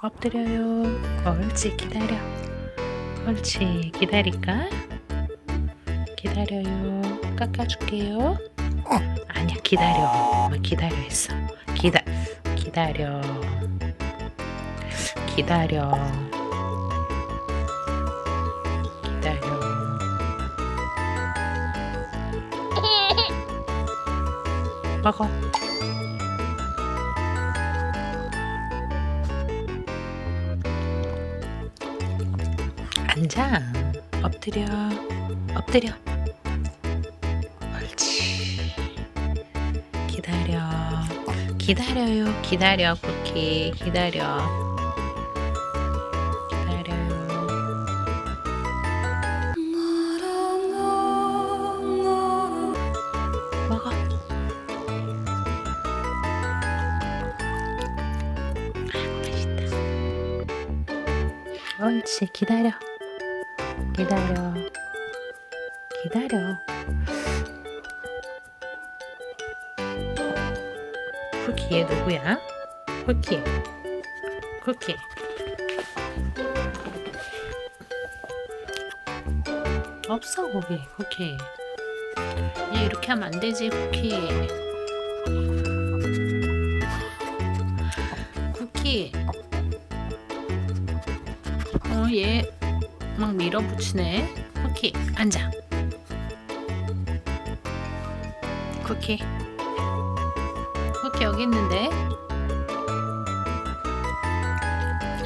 엎드려요. 옳지, 기다려. 옳지, 기다릴까? 기다려요. 깎아줄게요. 아니야, 기다려. 엄마 기다려 했어. 기다, 기다려. 기다려. 기다려. 먹어. 앉아. 엎드려. 엎드려. 옳지. 기다려. 기다려요. 기다려, 쿠키. 기다려. 기다려요. 먹어. 아, 맛있다. 옳지. 기다려. 기다려. 기다려. 쿠키 얘 누구야? 쿠키. 쿠키. 없어 거기 쿠키. 얘 이렇게 하면 안 되지 쿠키. 쿠키. 어 얘 막 밀어붙이네. 쿠키 앉아. 쿠키. 쿠키 여기 있는데.